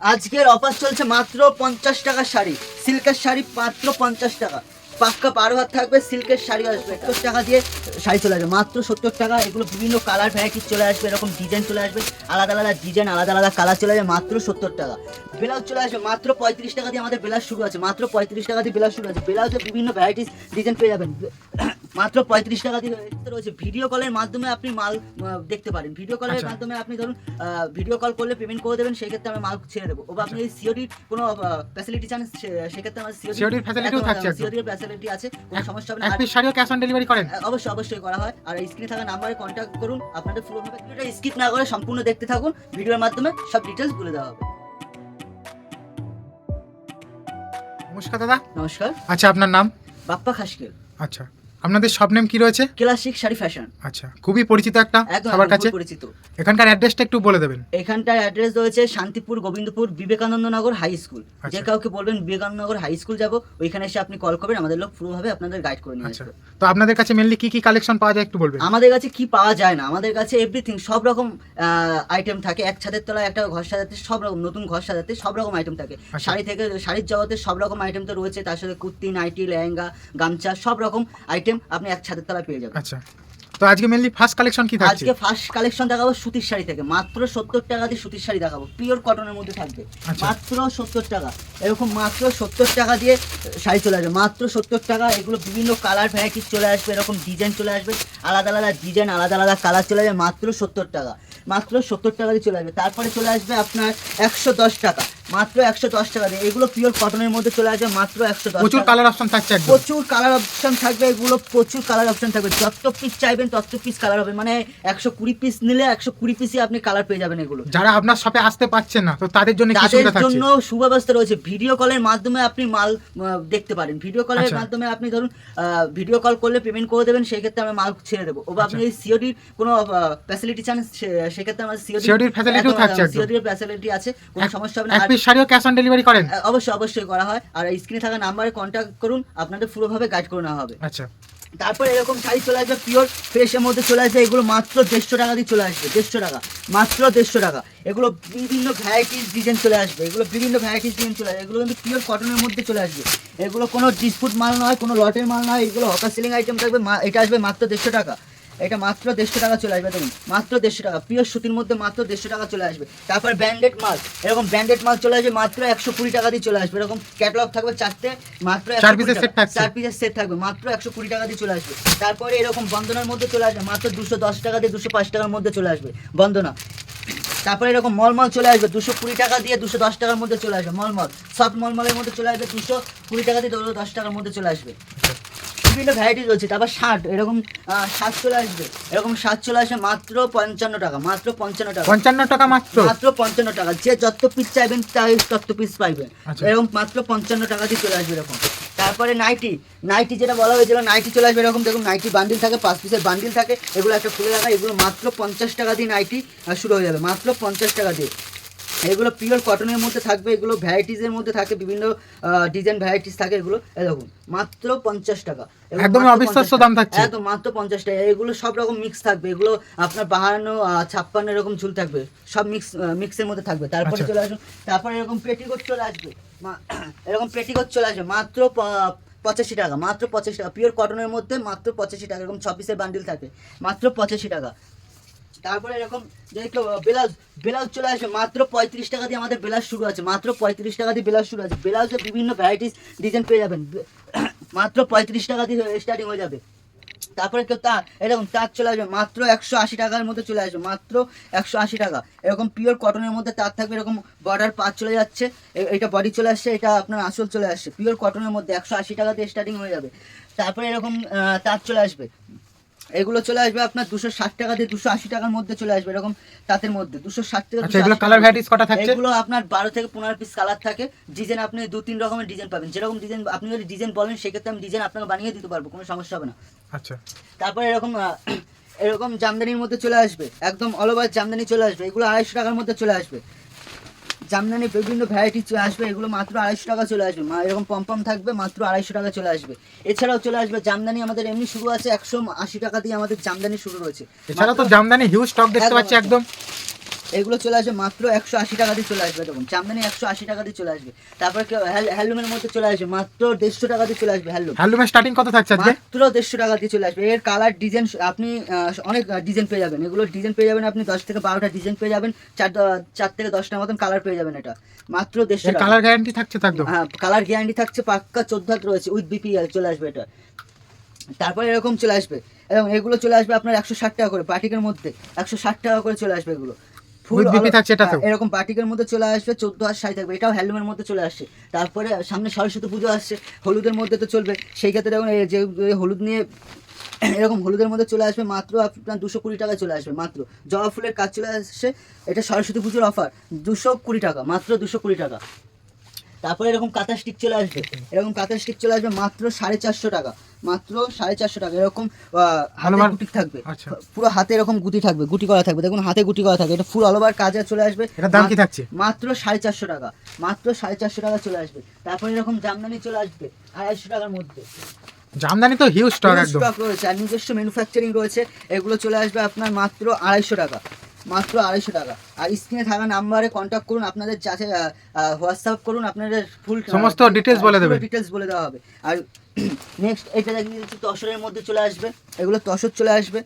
আজকের অফার চলছে মাত্র পঞ্চাশ টাকা শাড়ি। সিল্কের শাড়ি মাত্র পঞ্চাশ টাকা। পাক্কা বারো হাত থাকবে, সিল্কের শাড়ি আসবে। সত্তর টাকা দিয়ে শাড়ি চলে আসবে, মাত্র সত্তর টাকা। এগুলো বিভিন্ন কালার ভ্যারাইটি চলে আসবে, এরকম ডিজাইন চলে আসবে। আলাদা আলাদা ডিজাইন আলাদা আলাদা কালার চলে আসবে, মাত্র সত্তর টাকা। ব্লাউজ চলে আসবে, মাত্র পঁয়ত্রিশ টাকা দিয়ে আমাদের ব্লাউজ শুরু আছে। মাত্র পঁয়ত্রিশ টাকা দিয়ে ব্লাউজ শুরু আছে। ব্লাউজে বিভিন্ন ভ্যারাইটিস ডিজাইন পেয়ে যাবেন। মাত্র পঁয়ত্রিশ টাকা দিয়ে রয়েছে ভিডিও কলের মাধ্যমে আপনি মাল দেখতে পারেন। ভিডিও কলের আচ্ছা। মাধ্যমে আপনি ধরুন ভিডিও কল করলে পেমেন্ট করে দেবেন সেই ক্ষেত্রে আমি মাল ছেড়ে দেবো। বা আপনি সিওডির কোনো ফ্যাসিলিটি চান সেক্ষেত্রে আমার COD এর facility ও থাকছে। সিওডির ফ্যাসিলিটি আছে কোনো সমস্যা হবে না। শাড়িও ক্যাশ অন ডেলিভারি করেন। অবশ্যই অবশ্যই করা হয়। আর স্ক্রিনে থাকা নাম্বারে কন্ট্যাক্ট করুন। আপনাদের ভিডিওটা স্কিপ না করে সম্পূর্ণ দেখতে থাকুন। ভিডিওর মাধ্যমে সব ডিটেলস বলে দেওয়া হবে। নমস্কার দাদা। নমস্কার। আচ্ছা আপনার নাম? বাপ্পা খাসকেল। আচ্ছা। আপনাদের সব নেম কি রয়েছে? ক্লাসিক শাড়ি ফ্যাশন আচ্ছা খুবই পরিচিত একটা সবার কাছে। পরিচিত। এখানকার অ্যাড্রেসটা একটু বলে দেবেন। এখানটার অ্যাড্রেস রয়েছে শান্তিপুর গোবিন্দপুর বিবেকানন্দ নগর হাই স্কুল যে আচ্ছা। কাউকে বলবেন বিবেকানন্দ নগর হাই স্কুল যাব ওইখানে এসে আপনি কল করবেন আমাদের লোক পুরোভাবে আপনাদের গাইড করে নিয়ে আচ্ছা। আসবে। তো আপনাদের কাছে মেনলি কি কি কালেকশন পাওয়া যায় একটু বলবেন? আমাদের কাছে কি পাওয়া যায় না আমাদের কাছে এভরিথিং সব রকম আইটেম থাকে। এক ছাদের তলায় একটা ঘর সাজাতে সব রকম নতুন ঘর সাজাতে সব রকম আইটেম থাকে। আচ্ছা। শাড়ি থেকে শাড়ির জগতে সব রকম আইটেম তো রয়েছে তার সাথে কুর্তি নাইটি লেহেঙ্গা গামছা সব রকম আইটেম আপনি এক ছাদের তলায় পেয়ে যাবেন। আচ্ছা। তো আজকে মেনলি ফার্স্ট কালেকশন কি থাকছে? আজকে ফার্স্ট কালেকশন দেখাবো সুতির শাড়ি থেকে। মাত্র সত্তর টাকা দিয়ে সুতির শাড়ি দেখাবো। পিওর কটনের মধ্যে থাকবে। আচ্ছা। মাত্র সত্তর টাকা। এরকম মাত্র সত্তর টাকা দিয়ে শাড়ি চলে আসবে। মাত্র সত্তর টাকা এগুলো বিভিন্ন কালার ভ্যারাইটিস চলে আসবে এরকম ডিজাইন চলে আসবে। আলাদা আলাদা ডিজাইন আলাদা আলাদা কালার চলে আসবে। মাত্র সত্তর টাকা। মাত্র সত্তর টাকা দিয়ে চলে আসবে। তারপরে চলে আসবে আপনার একশো দশ টাকা। মাত্র একশো দশ টাকা দিয়ে। এগুলো পিওর কটনের মধ্যে চলে আসবে মাত্র একশো দশ প্রচুর কালার অপশন থাকছে প্রচুর কালার অপশন থাকবে এগুলো প্রচুর কালার অপশন থাকবে। যত পিস চাইবেন তত পিস কালার হবে। মানে একশো কুড়ি পিস নিলে একশো কুড়ি পিসই আপনি কালার পেয়ে যাবেন এগুলো। যারা আপনার শপে আসতে পারছেন না তো তাদের জন্য তাদের জন্য সুব্যবস্থা রয়েছে। ভিডিও কলের মাধ্যমে আপনি মাল দেখতে পারেন। ভিডিও কলের আচ্ছা। মাধ্যমে আপনি ধরুন ভিডিও কল করলে পেমেন্ট করে দেবেন সেই ক্ষেত্রে আমি মাল ছেড়ে দেবো। বা আপনি আচ্ছা। সিওডির কোনো ফ্যাসিলিটি চান সেক্ষেত্রে আমার সিওডি COD এর থাকছে সিওডির ফ্যাসিলিটি আছে কোনো সমস্যা হবে না। আর- শাড়িও ক্যাশ অন ডেলিভারি করেন? অবশ্যই অবশ্যই করা হয়। আর স্ক্রিনে থাকা নাম্বারে কন্ট্যাক্ট করুন আপনাদের পুরোভাবে গাইড করে নেওয়া হবে। আচ্ছা। তারপরে এরকম শাড়ি চলে আসবে পিওর ফ্রেশের মধ্যে চলে আসবে এগুলো মাত্র দেড়শো টাকা দিয়ে চলে আসবে দেড়শো টাকা মাত্র দেড়শো টাকা। এগুলো বিভিন্ন ভ্যারাইটিস ডিজাইন চলে আসবে এগুলো বিভিন্ন ভ্যারাইটিস ডিজাইন চলে আসবে এগুলো কিন্তু পিওর কটনের মধ্যে চলে আসবে। এগুলো কোনো ডিসপুট মাল নয় কোনো লটের মাল নয় এগুলো হকার সিলিং আইটেম থাকবে এটা আসবে মাত্র দেড়শো টাকা। এটা মাত্র দেড়শো টাকা চলে আসবে দেখুন। মাত্র দেড়শো টাকা পিওর সুতির মধ্যে মাত্র দেড়শো টাকা চলে আসবে। তারপর ব্র্যান্ডেড মাল এরকম ব্র্যান্ডেড মাল চলে আসবে মাত্র একশো কুড়ি টাকা দিয়ে চলে আসবে। এরকম ক্যাটালগ থাকবে চারটে মাত্র চার পিসের টাকা। চার পিসের সেট থাকবে মাত্র একশো কুড়ি টাকা দিয়ে চলে আসবে। তারপরে এরকম বন্দনার মধ্যে চলে আসবে মাত্র দুশো দশ টাকা দিয়ে দুশো পাঁচ টাকার মধ্যে চলে আসবে বন্দনা। তারপরে এরকম মলমল চলে আসবে দুশো কুড়ি টাকা দিয়ে দুশো দশ টাকার মধ্যে চলে আসবে মলমল। সব মলমলের মধ্যে চলে আসবে দুশো কুড়ি টাকা দিয়ে দুশো দশ টাকার মধ্যে চলে আসবে। বিভিন্ন ভ্যারাইটি রয়েছে তারপর শার্ট এরকম শার্ট চলে আসবে। এরকম শার্ট চলে আসবে মাত্র পঞ্চান্ন টাকা মাত্র পঞ্চান্ন টাকা। পঞ্চান্ন টাকা মাত্র? মাত্র পঞ্চান্ন টাকা। যে যত পিস চাইবেন তাই তত পিস পাইবেন আচ্ছা। এরকম মাত্র পঞ্চান্ন টাকা দিয়ে চলে আসবে এরকম। তারপরে নাইটি। নাইটি যেটা বলা হয়েছিল নাইটি চলে আসবে এরকম। দেখুন নাইটি বান্ডিল থাকে পাঁচ পিসের বান্ডিল থাকে এগুলো একটা খুলে রাখা এগুলো মাত্র পঞ্চাশ টাকা দিয়ে নাইটি শুরু হয়ে যাবে। মাত্র পঞ্চাশ টাকা দিয়ে। এগুলো পিওর কটনের মধ্যে থাকবে এগুলো ভ্যারাইটিসের মধ্যে থাকে বিভিন্ন ডিজাইন ভ্যারাইটিস থাকে এগুলো দেখুন মাত্র পঞ্চাশ টাকা। মাত্র অবিশ্বাস্য দাম থাকছে। একদম মাত্র পঞ্চাশ টাকা। এগুলো সব রকম মিক্স থাকবে। এগুলো আপনার বাহান্ন ছাপ্পান্ন এরকম ঝুল থাকবে। সব মিক্স মিক্সের মধ্যে থাকবে। তারপরে আচ্ছা। চলে আসুন তারপরে এরকম পেটিকোট চলে আসবে। এরকম পেটিকোট চলে আসবে মাত্র পঁচাশি টাকা মাত্র পঁচাশি টাকা। পিওর কটনের মধ্যে মাত্র পঁচাশি টাকা এরকম ছ পিসের বান্ডিল থাকে মাত্র পঁচাশি টাকা। তারপরে এরকম যদি কেউ ব্লাউজ ব্লাউজ চলে আসবে, মাত্র পঁয়ত্রিশ টাকা দিয়ে আমাদের ব্লাউজ শুরু আছে, মাত্র পঁয়ত্রিশ টাকা দিয়ে ব্লাউজ শুরু আছে। ব্লাউজে বিভিন্ন ভ্যারাইটিস ডিজাইন পেয়ে যাবেন। মাত্র পঁয়ত্রিশ টাকা দিয়ে স্টার্টিং হয়ে যাবে। তারপরে কেউ তার এরকম তার চলে আসবে, মাত্র একশো আশি টাকার মধ্যে চলে আসবে, মাত্র একশো আশি টাকা। এরকম পিওর কটনের মধ্যে তার থাকবে, এরকম বর্ডার পাত চলে যাচ্ছে এটা বডি চলে আসছে, এটা আপনার আসল চলে আসছে। পিওর কটনের মধ্যে একশো আশি টাকা দিয়ে স্টার্টিং হয়ে যাবে। তারপরে এরকম তার চলে আসবে। এগুলো চলে আসবে আপনার দুশো ষাট টাকা দিয়ে দুশো আশি টাকার মধ্যে চলে আসবে এরকম তাঁতের মধ্যে। দুশো ষাট থেকে আচ্ছা এগুলো কালার ভ্যারাইটিস কটা থাকছে? এগুলো আপনার বারো থেকে পনেরো পিস কালার থাকে। ডিজাইন আপনি দু তিন রকমের ডিজাইন পাবেন। যেরকম ডিজাইন আপনি যদি ডিজাইন বলেন সেক্ষেত্রে আমি ডিজাইন আপনাকে বানিয়ে দিতে পারব কোনো সমস্যা হবে না। আচ্ছা। তারপরে এরকম এরকম জামদানির মধ্যে চলে আসবে। একদম অল ওভার জামদানি চলে আসবে। এগুলো আড়াইশো টাকার মধ্যে চলে আসবে। জামদানি বিভিন্ন ভ্যারাইটি চলে আসবে এগুলো মাত্র আড়াইশো টাকা চলে আসবে। মা এরকম পম্পম থাকবে মাত্র আড়াইশো টাকা চলে আসবে। এছাড়াও চলে আসবে জামদানি আমাদের এমনি শুরু আছে একশো আশি টাকা দিয়ে আমাদের জামদানি শুরু রয়েছে। এছাড়া তো জামদানি হিউজ স্টক দেখতে পাচ্ছি একদম। এগুলো চলে আসবে মাত্র একশো আশি টাকা দিয়ে চলে আসবে দেখুন। জামদানি একশো আশি টাকা দিয়ে চলে আসবে। তারপরে হ্যান্ডলুমের মধ্যে চলে আসবে মাত্র দেড়শো টাকা দিয়ে চলে আসবে হ্যান্ডলুম হ্যান্ডলুমের স্টার্টিং কত থাকছে আজকে? মাত্র দেড়শো টাকা দিয়ে চলে আসবে। এর কালার ডিজাইন আপনি অনেক ডিজাইন পেয়ে যাবেন। এগুলো ডিজাইন পেয়ে যাবেন আপনি দশ থেকে বারোটা ডিজাইন পেয়ে যাবেন। চার চার থেকে দশটার মতন কালার পেয়ে যাবেন এটা। মাত্র দেড়শো কালার গ্যারান্টি থাকছে হ্যাঁ কালার গ্যারান্টি থাকছে পাক্কা চোদ্দ হাত রয়েছে উইথ বিপিএল চলে আসবে এটা। তারপরে এরকম চলে আসবে। এবং এগুলো চলে আসবে আপনার একশো ষাট টাকা করে বাটিকের মধ্যে। একশো ষাট টাকা করে চলে আসবে এগুলো। থাকছে? হ্যাঁ, এরকম পার্টিকের মধ্যে চলে আসবে চোদ্দ আর শাড়ি থাকবে এটাও হ্যান্ডলুমের মধ্যে চলে আসছে। তারপরে সামনে সরস্বতী পুজো আসছে হলুদের মধ্যে তো চলবে। সেই ক্ষেত্রে দেখুন যে যে হলুদ নিয়ে এরকম হলুদের মধ্যে চলে আসবে মাত্র আপনার দুশো কুড়ি টাকায় চলে আসবে মাত্র। জবা ফুলের কাজ চলে আসছে এটা সরস্বতী পুজোর অফার দুশো কুড়ি টাকা মাত্র দুশো কুড়ি টাকা। তারপরে এরকম কাঁথা স্টিক চলে আসবে। এরকম কাঁথা স্টিক চলে আসবে মাত্র সাড়ে চারশো টাকা। মাত্র সাড়ে চারশো টাকা। এরকম আহ, হাতে গুটি থাকবে। আচ্ছা। পুরো হাতে এরকম গুটি থাকবে গুটি করা থাকবে। দেখুন হাতে গুটি করা থাকবে। এটা ফুল অল ওভার কাজে চলে আসবে। এটার দাম কি মাত্র- থাকছে? মাত্র সাড়ে চারশো টাকা। মাত্র সাড়ে চারশো টাকা চলে আসবে। তারপরে এরকম জামদানি চলে আসবে আড়াইশো টাকার মধ্যে। জামদানি তো হিউজ স্টক একদম। stock রয়েছে। আর নিজস্ব ম্যানুফ্যাকচারিং রয়েছে। এগুলো চলে আসবে আপনার মাত্র আড়াইশো টাকা। মাত্র আড়াইশো টাকা। আর স্ক্রিনে থাকা নাম্বারে কন্ট্যাক্ট করুন আপনাদের যাতে হোয়াটসঅ্যাপ করুন আপনাদের ফুল সমস্ত ডিটেলস বলে দেবে। ডিটেলস বলে দেওয়া হবে। আর নেক্সট এটা দেখিয়ে দিচ্ছি তসরের মধ্যে চলে আসবে। এগুলো তসর চলে আসবে।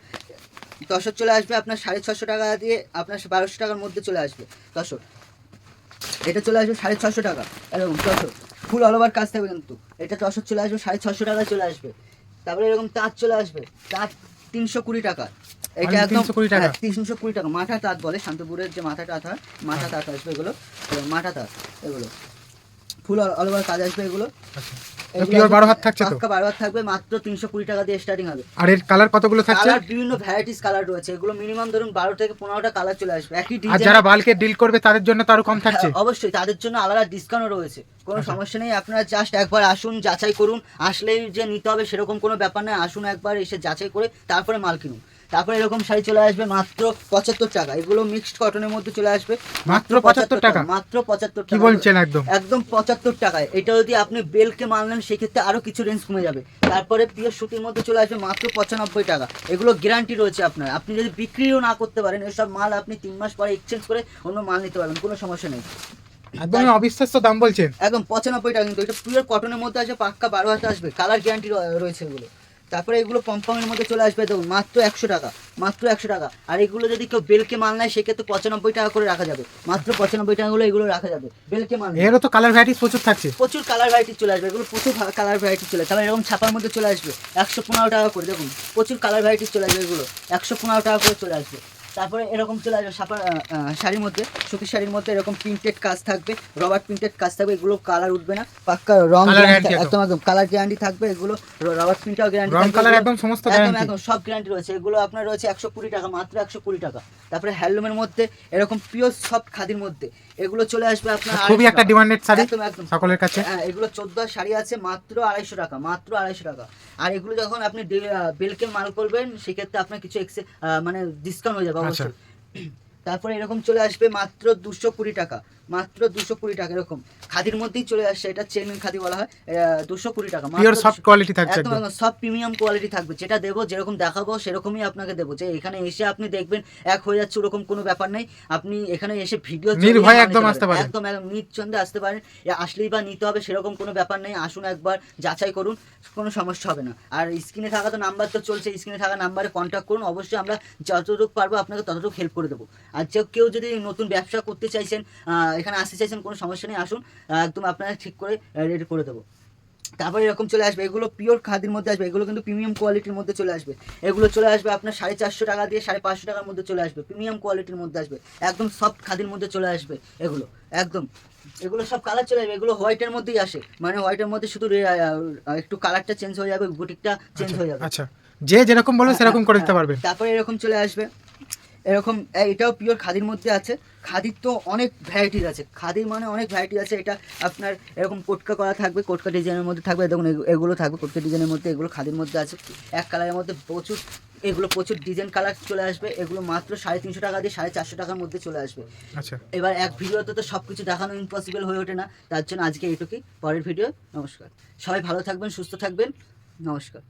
তসর চলে আসবে আপনার সাড়ে ছশো টাকা দিয়ে আপনার বারোশো টাকার মধ্যে চলে আসবে তসর। এটা চলে আসবে সাড়ে ছশো টাকা। এরকম তসর। ফুল অল ওভার কাজ থাকবে কিন্তু। এটা তসর চলে আসবে সাড়ে ছশো টাকা চলে আসবে। তারপরে এরকম তাঁত চলে আসবে। তাঁত তিনশো কুড়ি টাকা। এটা মানে একদম 320 টাকা? হ্যাঁ, তিনশো কুড়ি টাকা। মাথা তাঁত বলে শান্তপুরের যে মাথা তাঁত হয় মাথা তাঁত আসবে এগুলো। মাথা তাঁত এগুলো। ফুল অল ওভার কাজ আসবে এগুলো। আচ্ছা। বারো হাত থাকছে তো? পাক্কা বারো হাত থাকবে মাত্র তিনশো কুড়ি টাকা দিয়ে স্টার্টিং হবে। আর এর কালার কতগুলো থাকছে? কালার বিভিন্ন ভ্যারাইটিস কালার রয়েছে। এগুলো মিনিমাম ধরুন বারো থেকে পনেরোটা কালার চলে আসবে। একই আর যারা বাল্কে ডিল করবে তাদের জন্য তো আরও কম থাকছে? হ্যাঁ, অবশ্যই তাদের জন্য আলাদা ডিসকাউন্টও রয়েছে। কোনো আচ্ছা। সমস্যা নেই আপনারা জাস্ট একবার আসুন যাচাই করুন। আসলেই যে নিতে হবে সেরকম কোনো ব্যাপার নয়। আসুন একবার এসে যাচাই করে তারপরে মাল কিনুন। তারপরে এরকম শাড়ি চলে আসবে মাত্র পঁচাত্তর টাকা। এগুলো মিক্সড কটনের মধ্যে চলে আসবে। মাত্র 75 টাকা? মাত্র পঁচাত্তর কি টাকা। বলছেন একদম? একদম পঁচাত্তর টাকায়। এটা যদি আপনি বেলকে মাল নেন সেক্ষেত্রে আরও কিছু রেঞ্জ কমে যাবে। তারপরে পিওর সুতির মধ্যে চলে আসবে মাত্র পঁচানব্বই টাকা। এগুলো গ্যারান্টি রয়েছে আপনার। আপনি যদি বিক্রিও না করতে পারেন এসব মাল আপনি তিন মাস পরে এক্সচেঞ্জ করে অন্য মাল নিতে পারবেন। কোনো সমস্যা নেই। একদম অবিশ্বাস্য দাম বলছেন। একদম পঁচানব্বই টাকা। কিন্তু এটা পিওর কটনের মধ্যে আসবে পাক্কা বারো হাতে আসবে। কালার গ্যারান্টি রয়েছে এগুলো। তারপরে এগুলো পম্পমের মধ্যে চলে আসবে দেখুন মাত্র একশো টাকা মাত্র একশো টাকা। আর এগুলো যদি কেউ বেলকে মাল নেয় সেক্ষেত্রে পঁচানব্বই টাকা করে রাখা যাবে। মাত্র পঁচানব্বই টাকাগুলো এগুলো রাখা যাবে বেলকে মাল নেয়। তো কালার ভ্যারাইটি প্রচুর থাকছে। প্রচুর কালার ভ্যারাইটি চলে আসবে এগুলো প্রচুর কালার ভ্যারাইটি চলে তাহলে এরকম ছাপার মধ্যে চলে আসবে একশো পনেরো টাকা করে দেখুন প্রচুর কালার ভ্যারাইটি চলে আসবে এগুলো একশো পনেরো টাকা করে চলে আসবে। তারপরে এরকম চলে আসবে আহ, শাড়ির মধ্যে সুতির শাড়ির মধ্যে এরকম প্রিন্টেড কাজ থাকবে রবার প্রিন্টেড কাজ থাকবে এগুলো কালার উঠবে না পাক্কা রং একদম একদম কালার গ্যারান্টি থাকবে এগুলো রবার প্রিন্টেও গ্যারান্টি রং কালার একদম সমস্ত একদম গ্যারান্টি একদম সব গ্যারান্টি রয়েছে এগুলো আপনার রয়েছে একশো কুড়ি টাকা মাত্র একশো কুড়ি টাকা। তারপরে হ্যান্ডলুমের মধ্যে এরকম পিওর সব খাদির মধ্যে এগুলো চলে আসবে আপনার খুবই একটা ডিমান্ডেড শাড়ি একদম একদম। সকলের কাছে। হ্যাঁ এগুলো চোদ্দ শাড়ি আছে মাত্র আড়াইশো টাকা মাত্র আড়াইশো টাকা। আর এগুলো যখন আপনি বেলকে মাল করবেন সেক্ষেত্রে আপনার কিছু মানে ডিসকাউন্ট হয়ে যাবে আচ্ছা। অবশ্যই। তারপরে এরকম চলে আসবে মাত্র দুশো কুড়ি টাকা। মাত্র দুশো কুড়ি টাকা এরকম। খাদির মধ্যেই চলে আসছে এটা চেন খাদি বলা হয়। দুশো কুড়ি টাকা পিওর সফট কোয়ালিটি থাকছে একদম সব প্রিমিয়াম কোয়ালিটি থাকবে যেটা দেবো যেরকম দেখাবো সেরকমই আপনাকে দেবো। যে এখানে এসে আপনি দেখবেন এক হয়ে যাচ্ছে ওরকম কোনো ব্যাপার নেই। আপনি এখানে এসে ভিডিও নির্ভয়ে একদম আসতে পারেন। একদম নিচ্ছন্দে আসতে পারেন। আসলেই বা নিতে হবে সেরকম কোনো ব্যাপার নেই। আসুন একবার যাচাই করুন কোনো সমস্যা হবে না। আর স্ক্রিনে থাকা তো নাম্বার তো চলছে স্ক্রিনে থাকা নাম্বারে কন্ট্যাক্ট করুন। অবশ্যই আমরা যতটুকু পারব আপনাকে ততটুকু হেল্প করে দেবো। আর যে কেউ যদি নতুন ব্যবসা করতে চাইছেন এখানে আসতে চাইছেন কোনো সমস্যা নেই আসুন একদম আপনারা ঠিক করে রেডি করে দেবো। তারপরে এরকম চলে আসবে এগুলো পিওর খাদির মধ্যে আসবে এগুলো কিন্তু প্রিমিয়াম কোয়ালিটির মধ্যে চলে আসবে। এগুলো চলে আসবে আপনার সাড়ে চারশো টাকা দিয়ে সাড়ে পাঁচশো টাকার মধ্যে চলে আসবে প্রিমিয়াম কোয়ালিটির মধ্যে আসবে একদম সফট খাদির মধ্যে চলে আসবে এগুলো একদম। এগুলো সব কালার চলে যাবে এগুলো হোয়াইটের মধ্যেই আসে মানে হোয়াইটের মধ্যে শুধু একটু কালারটা চেঞ্জ হয়ে যাবে বুটিকটা চেঞ্জ হয়ে যাবে। আচ্ছা। যে যেরকম বলবে সেরকম করে দিতে পারবে। তারপরে এরকম চলে আসবে এরকম এটাও পিওর খাদির মধ্যে আছে। খাদির তো অনেক ভ্যারাইটিস আছে। খাদির মানে অনেক ভ্যারাইটি আছে। এটা আপনার এরকম কোটকা করা থাকবে কোটকা ডিজাইনের মধ্যে থাকবে দেখুন এগু- এগুলো থাকবে কোটকা ডিজাইনের মধ্যে এগুলো খাদির মধ্যে আছে। এক কালারের মধ্যে প্রচুর এগুলো প্রচুর ডিজাইন কালার চলে আসবে। এগুলো মাত্র সাড়ে তিনশো টাকা দিয়ে সাড়ে চারশো টাকার মধ্যে চলে আসবে। আচ্ছা। এবার এক ভিডিওতে তো সব কিছু দেখানো ইম্পসিবল হয়ে ওঠে না। তার জন্য আজকে এইটুকুই। পরের ভিডিও নমস্কার। সবাই ভালো থাকবেন সুস্থ থাকবেন। নমস্কার।